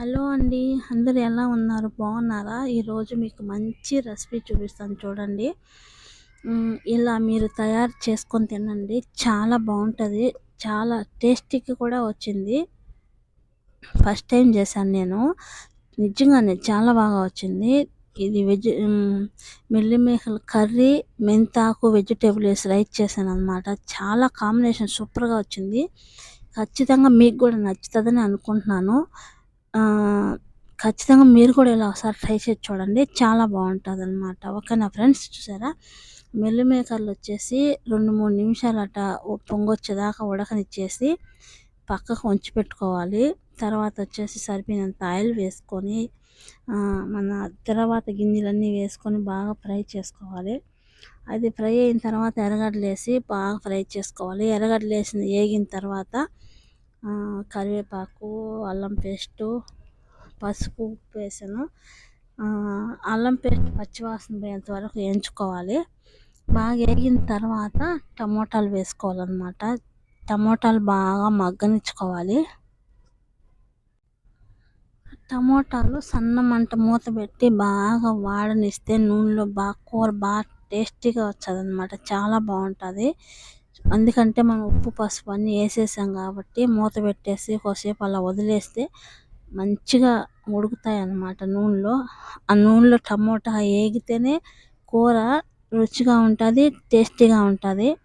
Hello అండి అందరు ఎలా ఉన్నారు? బాగున్నారా? ఈరోజు మీకు మంచి రెసిపీ చూపిస్తాను చూడండి. ఇలా మీరు తయారు చేసుకొని తినండి. చాలా బాగుంటుంది. చాలా టేస్టీగా కూడా వచ్చింది. ఫస్ట్ టైం చేశాను నేను. నిజంగానే చాలా బాగా వచ్చింది. ఇది వెజ్ మిల్లిమేకల కర్రీ మెంతాకు వెజిటేబుల్ వేసి రైస్ చేశాను అనమాట చాలా కాంబినేషన్ సూపర్గా వచ్చింది. ఖచ్చితంగా మీకు కూడా నచ్చుతుందని అనుకుంటున్నాను. ఖచ్చితంగా మీరు కూడా ఇలా ఒకసారి ట్రై చేసి చూడండి. చాలా బాగుంటుంది అనమాట ఓకేనా ఫ్రెండ్స్ చూసారా? మిల్లి మేకర్లు వచ్చేసి రెండు మూడు నిమిషాలు అట పొంగొచ్చేదాకా ఉడకనిచ్చేసి పక్కకు ఉంచి పెట్టుకోవాలి. తర్వాత వచ్చేసి సరిపోయినంత ఆయిల్ వేసుకొని మన తర్వాత గింజలన్నీ వేసుకొని బాగా ఫ్రై చేసుకోవాలి. అది ఫ్రై అయిన తర్వాత ఎర్రగడ్డలు వేసి బాగా ఫ్రై చేసుకోవాలి. ఎర్రగడ్డలు వేసిన వేగిన తర్వాత కరివేపాకు అల్లం పేస్టు పసుపు ఉప్పు వేసాను. అల్లం పేస్ట్ పచ్చివాసన పోయేంత వరకు వేయించుకోవాలి. బాగా వేగిన తర్వాత టమోటాలు వేసుకోవాలన్నమాట. టమోటాలు బాగా మగ్గనిచ్చుకోవాలి. టమోటాలు సన్న మంట మూత పెట్టి బాగా వాడనిస్తే నూనెలో బాగా కూర బాగా టేస్టీగా వచ్చదనమాట చాలా బాగుంటుంది. ఎందుకంటే మనం ఉప్పు పసుపు అన్నీ వేసేసాం కాబట్టి మూత పెట్టేసి కొద్దిసేపు అలా వదిలేస్తే మంచిగా ఉడుకుతాయి అన్నమాట నూనెలో. ఆ నూనెలో టమోటా వేగితేనే కూర రుచిగా ఉంటుంది టేస్టీగా ఉంటుంది.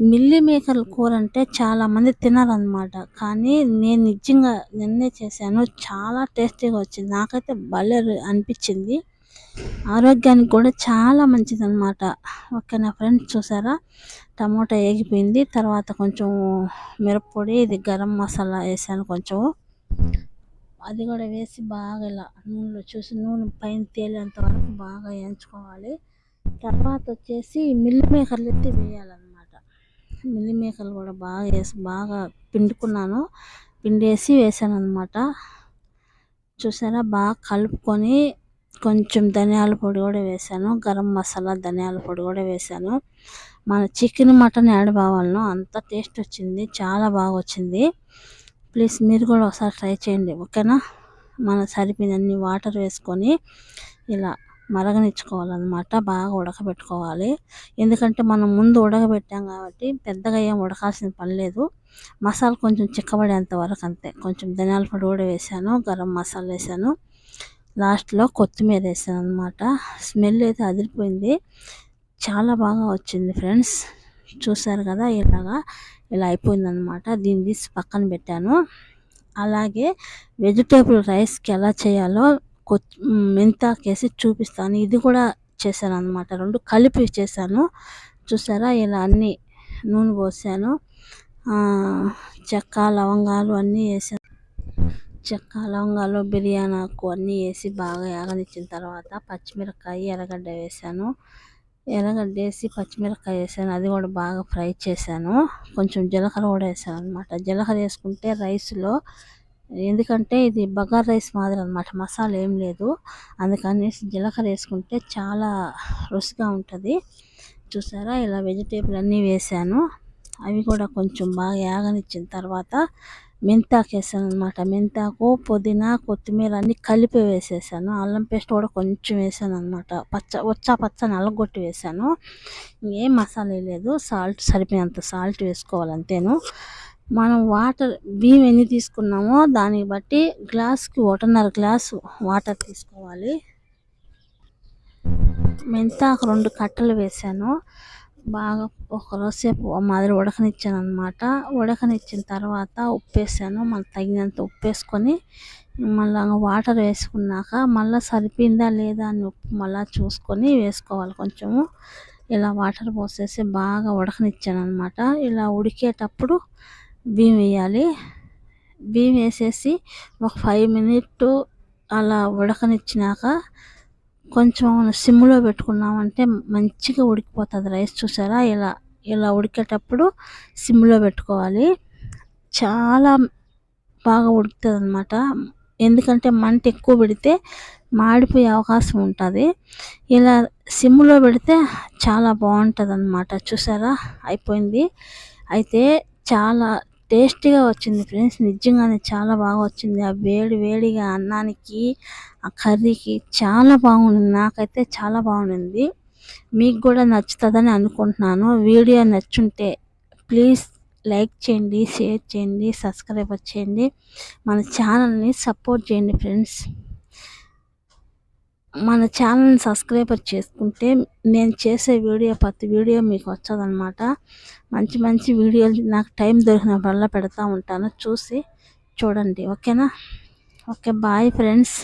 మిల్లీ మేకర్ కూర అంటే చాలామంది తినరనమాట కానీ నేను నిజంగా నిన్నే చేశాను చాలా టేస్టీగా వచ్చింది. నాకైతే భలే రు- అనిపించింది. ఆరోగ్యానికి కూడా చాలా మంచిది అనమాట ఓకేనా ఫ్రెండ్స్ చూసారా? టమోటా వేగిపోయింది తర్వాత కొంచెం మిరప్పొడి ఇది గరం మసాలా వేసాను కొంచెం. అది కూడా వేసి బాగా ఇలా నూనెలో చూసి నూనె పైన తేలేంత వరకు బాగా వేయించుకోవాలి. తర్వాత వచ్చేసి మిల్లి మేకర్లు ఎత్తి వేయాలన్నమాట. మిల్లి మేకర్లు కూడా బాగా వేసి బాగా పిండుకున్నాను. పిండేసి వేసాను అనమాట చూసారా? బాగా కలుపుకొని కొంచెం ధనియాల పొడి కూడా వేసాను. గరం మసాలా ధనియాల పొడి కూడా వేసాను. మన చికెన్ మటన్ యాడ్ కావాలనో అంత టేస్ట్ వచ్చింది. చాలా బాగా వచ్చింది. ప్లీజ్ మీరు కూడా ఒకసారి ట్రై చేయండి. ఓకేనా? మన సరిపోయినన్ని వాటర్ వేసుకొని ఇలా మరగనిచ్చుకోవాలన్నమాట. బాగా ఉడకబెట్టుకోవాలి. ఎందుకంటే మనం ముందు ఉడకబెట్టాం కాబట్టి పెద్దగా ఏం ఉడకాల్సిన పని లేదు. మసాలా కొంచెం చిక్కబడేంత వరకు అంతే. కొంచెం ధనియాల పొడి కూడా వేసాను. గరం మసాలా వేసాను. లాస్ట్లో కొత్తిమీర వేసాను అనమాట స్మెల్ అయితే అదిరిపోయింది. చాలా బాగా వచ్చింది ఫ్రెండ్స్. చూసారు కదా ఇలాగా ఇలా అయిపోయిందనమాట దీన్ని తీసి పక్కన పెట్టాను. అలాగే వెజిటేబుల్ రైస్కి ఎలా చేయాలో కొత్ మెంతాకేసి చూపిస్తాను. ఇది కూడా చేశాను అనమాట రెండు కలిపి చేశాను. చూసారా ఇలా అన్నీ నూనె పోసాను. చెక్క లవంగాలు అన్నీ వేసాను చెక్క లవంగాలు బిర్యానీ ఆకు అన్నీ వేసి బాగా యాగనిచ్చిన తర్వాత పచ్చిమిరపకాయ ఎర్రగడ్డ వేసాను. ఎర్రగడ్డ వేసి పచ్చిమిరపకాయ వేసాను. అది కూడా బాగా ఫ్రై చేశాను. కొంచెం జీలకర్ర కూడా వేసాను అనమాట జీలకర్ర వేసుకుంటే రైస్లో ఎందుకంటే ఇది బగార్ రైస్ మాదిరి అనమాట మసాలా ఏం లేదు. అందుకని జీలకర్ర వేసుకుంటే చాలా రుచిగా ఉంటుంది. చూసారా? ఇలా వెజిటేబుల్ అన్నీ వేసాను. అవి కూడా కొంచెం బాగా యాగనిచ్చిన తర్వాత మెంతాకు వేసాను అనమాట మెంతాకు పుదీనా కొత్తిమీర అన్నీ కలిపి వేసేసాను. అల్లం పేస్ట్ కూడా కొంచెం వేసాను అనమాట పచ్చ వచ్చా పచ్చ నల్లగొట్టి వేసాను. ఇంకేం మసాలా లేదు. సాల్ట్ సరిపోయినంత సాల్ట్ వేసుకోవాలి అంతేను. మనం వాటర్ బియ్యం ఎన్ని తీసుకున్నామో దాన్ని బట్టి గ్లాస్కి ఒకటిన్నర గ్లాసు వాటర్ తీసుకోవాలి. మెంతాకు రెండు కట్టలు వేసాను. బాగా ఒకరోజుసేపు మాదిరి ఉడకనిచ్చాను అనమాట ఉడకనిచ్చిన తర్వాత ఉప్పు వేసాను మళ్ళీ తగినంత ఉప్పు వేసుకొని మళ్ళీ వాటర్ వేసుకున్నాక మళ్ళీ సరిపోయిందా లేదా అని ఉప్పు మళ్ళీ చూసుకొని వేసుకోవాలి కొంచెము. ఇలా వాటర్ పోసేసి బాగా ఉడకనిచ్చాను అనమాట ఇలా ఉడికేటప్పుడు బియ్యం వేయాలి. బియ్యం వేసేసి ఒక ఫైవ్ మినిట్ అలా ఉడకనిచ్చినాక కొంచెం సిమ్లో పెట్టుకున్నామంటే మంచిగా ఉడికిపోతుంది రైస్ చూసారా? ఇలా ఇలా ఉడికేటప్పుడు సిమ్లో పెట్టుకోవాలి. చాలా బాగా ఉడుకుతుంది అనమాట ఎందుకంటే మంట ఎక్కువ పెడితే మాడిపోయే అవకాశం ఉంటుంది. ఇలా సిమ్లో పెడితే చాలా బాగుంటుంది అనమాట చూసారా? అయిపోయింది. అయితే చాలా టేస్టీగా వచ్చింది ఫ్రెండ్స్. నిజంగానే చాలా బాగా వచ్చింది. ఆ వేడి వేడిగా అన్నానికి ఆ కర్రీకి చాలా బాగుంది నాకైతే చాలా బాగుంది మీకు కూడా నచ్చుతుందని అనుకుంటున్నాను. వీడియో నచ్చుంటే ప్లీజ్ లైక్ చేయండి షేర్ చేయండి సబ్స్క్రైబ్ చేయండి. మన ఛానల్ని సపోర్ట్ చేయండి ఫ్రెండ్స్. మన ఛానల్ని సబ్స్క్రైబర్ చేసుకుంటే నేను చేసే వీడియో ప్రతి వీడియో మీకు వచ్చదనమాట మంచి మంచి వీడియోలు నాకు టైం దొరికినప్పుడల్లా పెడతా ఉంటాను. చూసి చూడండి ఓకేనా? Okay bye friends.